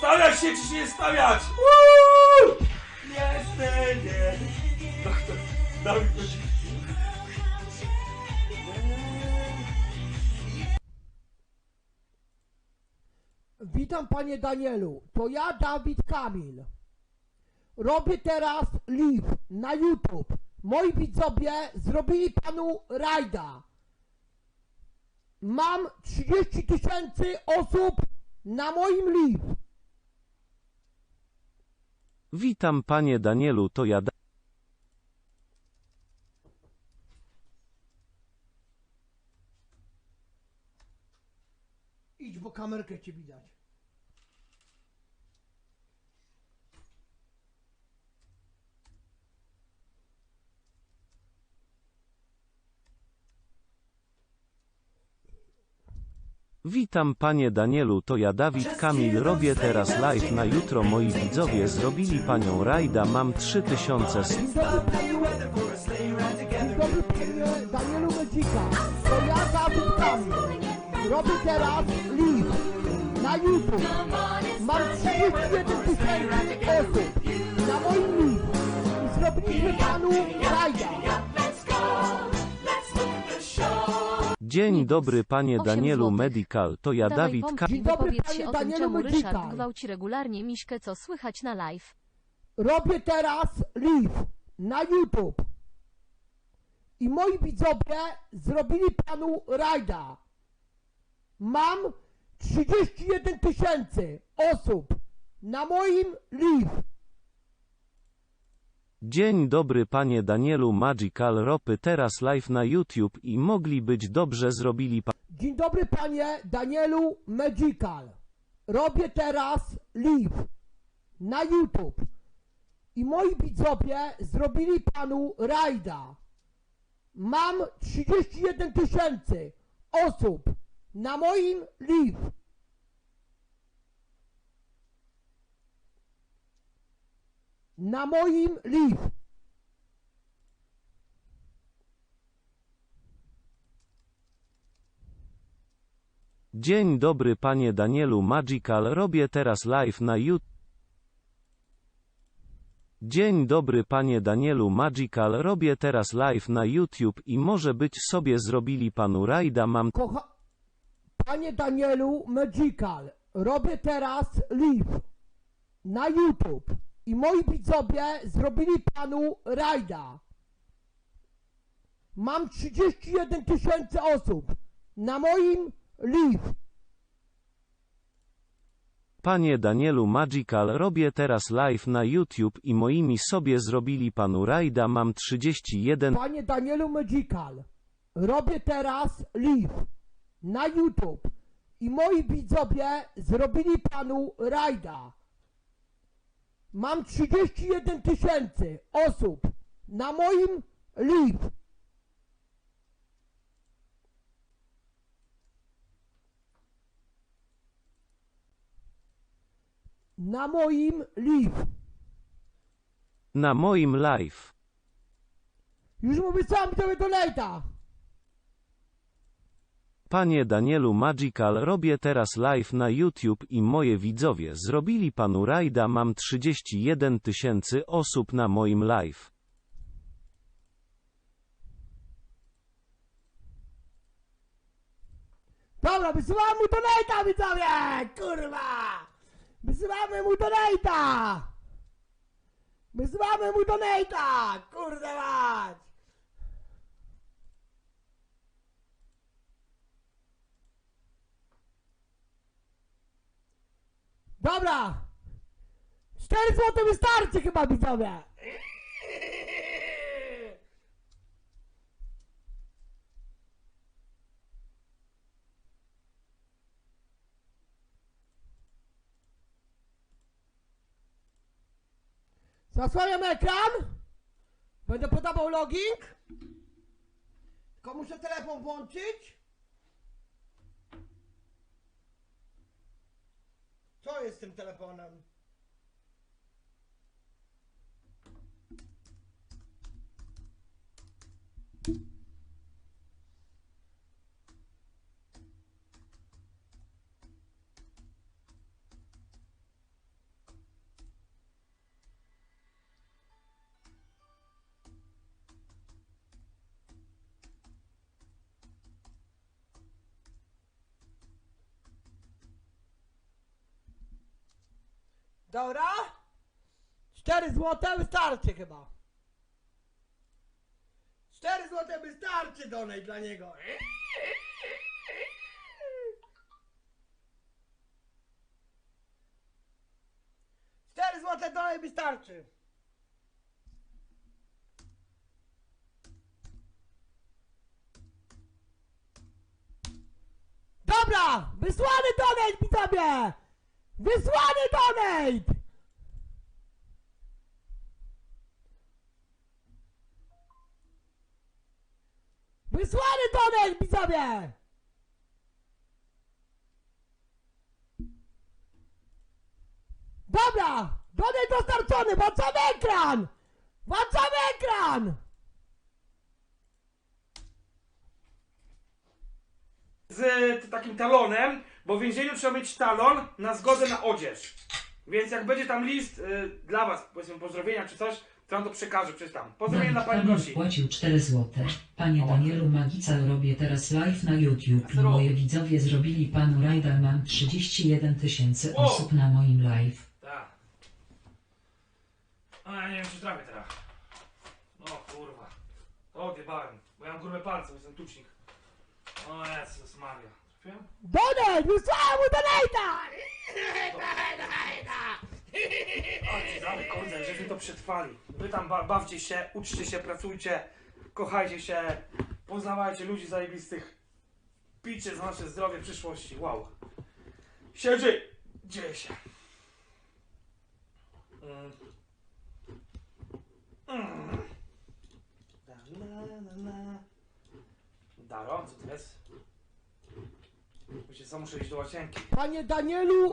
Stawiać się czy się nie stawiać? Uuu! Nie. Doktor. Witam panie Danielu, to ja Dawid Kamil. Robię teraz live na YouTube. Moi widzowie zrobili panu rajda. Mam 30 tysięcy osób na moim live. Witam panie Danielu, to ja Idź, bo kamerkę cię widać. Witam panie Danielu, to ja Dawid Kamil, robię teraz live na jutro. Moi widzowie zrobili panią rajda, mam 3000 s- dobry Danielu Medzika. To ja Dawid Kamil. Robię teraz live na YouTube. Mam 31 tysięcy osób na moim live. I zrobiliśmy panu rajda. Dzień dobry panie Danielu złotych. Medical, to ja Dawaj Dawid Kamil. Dzień dobry, panie o tym, Danielu czemu gwałci regularnie Miśkę, co słychać na live. Robię teraz live na YouTube. I moi widzowie zrobili panu rajda. Mam 31 tysięcy osób na moim live. Dzień dobry panie Danielu Magical Ropy, teraz live na YouTube i mogli być dobrze zrobili pa- Dzień dobry panie Danielu Magical. Robię teraz live na YouTube. I moi widzowie zrobili panu rajda. Mam 31 tysięcy osób na moim live. Na moim live. Dzień dobry panie Danielu Magical, robię teraz live na YouTube. Dzień dobry panie Danielu Magical, robię teraz live na YouTube i może być sobie zrobili panu rajda, mam Kocha... Panie Danielu Magical, robię teraz live na YouTube i moi widzowie zrobili panu rajda. Mam 31 tysięcy osób na moim live. Panie Danielu Magical, robię teraz live na YouTube i moimi sobie zrobili panu rajda, mam 31 Panie Danielu Magical, robię teraz live na YouTube i moi widzowie zrobili panu rajda. Mam 31 tysięcy osób na moim live. Na moim live. na moim live. Już mówię sam do donate'a. Panie Danielu Magical, robię teraz live na YouTube i moje widzowie zrobili panu rajda, mam 31 tysięcy osób na moim live. Dobra, wysyłamy mu donate'a, widzowie! Kurwa! Wysyłamy mu donate'a! Wysyłamy mu donate'a! Kurde mać! Dobra! 4 złote wystarczy chyba, widzowie! Zasłaniam ekran. Będę podawał login. Tylko muszę telefon włączyć. Co jest tym telefonem? Dobra? 4 złote wystarczy chyba. 4 złote wystarczy donej dla niego. Cztery złote donej wystarczy. Dobra! Wysłany donate widzowie! Wysłany donate! Wysłany donate widzowie! Dobra! Donate dostarczony! Włączamy ekran! Włączamy ekran! z takim talonem, bo w więzieniu trzeba mieć talon na zgodę na odzież. Więc jak będzie tam list y, dla was, powiedzmy pozdrowienia czy coś, to wam to przekażę, przeczytam. Pozdrowienia dla pani Gosi. wpłacił 4 złote. Panie. Danielu Magica robię teraz live na YouTube i moje widzowie zrobili panu rajda mam 31 tysięcy O. osób na moim live. Tak. A ja nie wiem czy trafię teraz. O kurwa. Odjebałem, bo ja mam grube palce, bo jestem tucznik. O Jezus Maria. Trafiłem? Donate! Wysłałem mu donate'a! Ojciec, ale kurde, żeśmy to przetrwali. Wy tam ba bawcie się, uczcie się, pracujcie, kochajcie się, poznawajcie ludzi zajebistych. Pijcie za nasze zdrowie przyszłości. Wow. Siedzi! Dzieje się. Mm. Mm. Daro, co to jest? Wiecie co, muszę iść do łazienki. Panie Danielu,